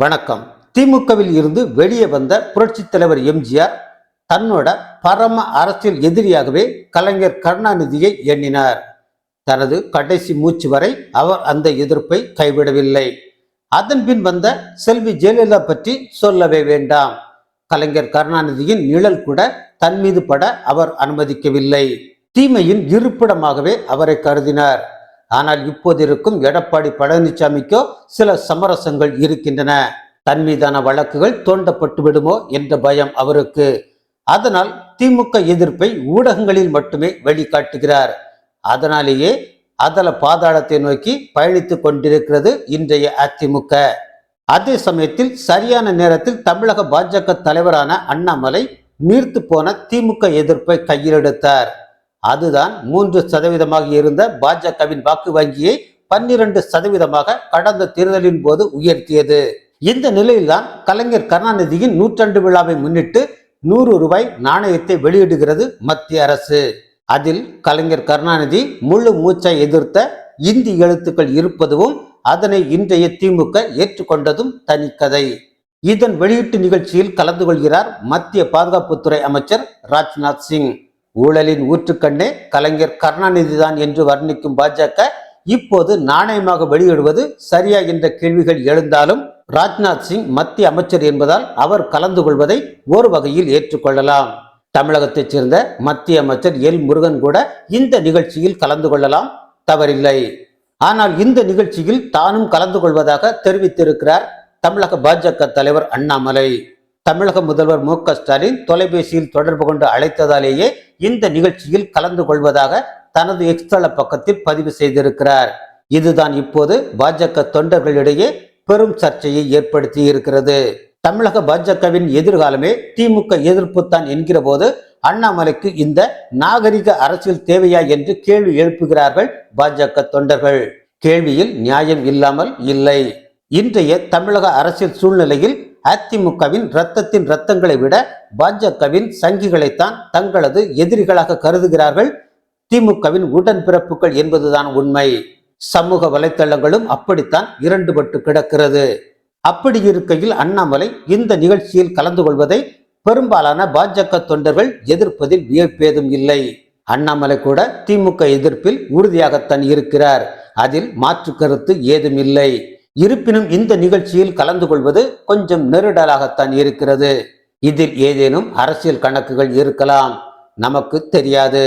வணக்கம். திமுகவில் இருந்து வெளியே வந்த புரட்சி தலைவர் எம்ஜிஆர் தன்னோட பரம அரசியல் எதிரியாகவே கலைஞர் கருணாநிதியை எண்ணினார். தனது கடைசி மூச்சு வரை அவர் அந்த எதிர்ப்பை கைவிடவில்லை. அதன் பின் வந்த செல்வி ஜெயலலிதா பற்றி சொல்லவே வேண்டாம். கலைஞர் கருணாநிதியின் நிழல் கூட தன் மீது பட அவர் அனுமதிக்கவில்லை. தீமையின் இருப்பிடமாகவே அவரை கருதினார். ஆனால் இப்போது இருக்கும் எடப்பாடி பழனிசாமிக்கோ சில சமரசங்கள் இருக்கின்றன. தன் மீதான வழக்குகள் தோண்டப்பட்டு விடுமோ என்ற பயம் அவருக்கு. அதனால் திமுக எதிர்ப்பை ஊடகங்களில் மட்டுமே வெளிக்காட்டுகிறார். அதனாலேயே அதல பாதாளத்தை நோக்கி பயணித்துக் கொண்டிருக்கிறது இன்றைய அதிமுக. அதே சமயத்தில் சரியான நேரத்தில் தமிழக பாஜக தலைவரான அண்ணாமலை நீர்த்து போன திமுக எதிர்ப்பை கையில் எடுத்தார். அதுதான் மூன்று சதவீதமாக இருந்த பாஜகவின் வாக்கு வங்கியை பன்னிரண்டு சதவீதமாக கடந்த தேர்தலின் போது உயர்த்தியது. இந்த நிலையில்தான் கலைஞர் கருணாநிதியின் நூற்றாண்டு விழாவை முன்னிட்டு நூறு ரூபாய் நாணயத்தை வெளியிடுகிறது மத்திய அரசு. அதில் கலைஞர் கருணாநிதி முழு மூச்சை எதிர்த்த இந்தி எழுத்துக்கள் இருப்பதும் அதனை இன்றைய திமுக ஏற்றுக்கொண்டதும் தனிக்கதை. இதன் வெளியீட்டு நிகழ்ச்சியில் கலந்து கொள்கிறார் மத்திய பாதுகாப்புத்துறை அமைச்சர் ராஜ்நாத் சிங். ஊழலின் ஊற்றுக்கண்ணே கலைஞர் கருணாநிதி தான் என்று வர்ணிக்கும் பாஜக இப்போது நாணயமாக வெளியிடுவது சரியா என்ற கேள்விகள் எழுந்தாலும் ராஜ்நாத் சிங் மத்திய அமைச்சர் என்பதால் அவர் கலந்து கொள்வதை ஒரு வகையில் ஏற்றுக்கொள்ளலாம். தமிழகத்தைச் சேர்ந்த மத்திய அமைச்சர் எல் முருகன் கூட இந்த நிகழ்ச்சியில் கலந்து கொள்ளலாம். தவறில்லை. ஆனால் இந்த நிகழ்ச்சியில் தானும் கலந்து கொள்வதாக தெரிவித்திருக்கிறார் தமிழக பாஜக தலைவர் அண்ணாமலை. தமிழக முதல்வர் மு க ஸ்டாலின் தொலைபேசியில் தொடர்பு கொண்டு அழைத்ததாலேயே இந்த நிகழ்ச்சியில் கலந்து கொள்வதாக தனது எக்ஸ்தள பக்கத்தில் பதிவு செய்திருக்கிறார். இதுதான் இப்போது பாஜக தொண்டர்களிடையே பெரும் சர்ச்சையை ஏற்படுத்தி இருக்கிறது. தமிழக பாஜகவின் எதிர்காலமே திமுக எதிர்ப்பு தான் என்கிற போது அண்ணாமலைக்கு இந்த நாகரிக அரசியல் தேவையா என்று கேள்வி எழுப்புகிறார்கள் பாஜக தொண்டர்கள். கேள்வியில் நியாயம் இல்லாமல் இல்லை. இன்றைய தமிழக அரசியல் சூழ்நிலையில் அதிமுகவின் ரத்தத்தின் ரத்தங்களை விட பாஜகவின் சங்கிகளைத்தான் தங்களது எதிரிகளாக கருதுகிறார்கள். திமுகவின் உடன்பிறப்புகள் என்பதுதான் உண்மை. சமூக வலைத்தளங்களும் அப்படித்தான் இரண்டுபட்டு கிடக்கிறது. அப்படி இருக்கையில் அண்ணாமலை இந்த நிகழ்ச்சியில் கலந்து கொள்வதை பெரும்பாலான பாஜக தொண்டர்கள் எதிர்ப்பதில் வியப்பேதும் இல்லை. அண்ணாமலை கூட திமுக எதிர்ப்பில் உறுதியாகத்தான் இருக்கிறார். அதில் மாற்று கருத்து ஏதும் இல்லை இருப்பினும் இந்த நிகழ்ச்சியில் கலந்து கொள்வது கொஞ்சம் நெருடலாகத்தான் இருக்கிறது. இதில் ஏதேனும் அரசியல் கணக்குகள் இருக்கலாம். நமக்கு தெரியாது.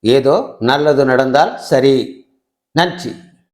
ஏதோ நல்லது நடந்தால் சரி. நன்றி.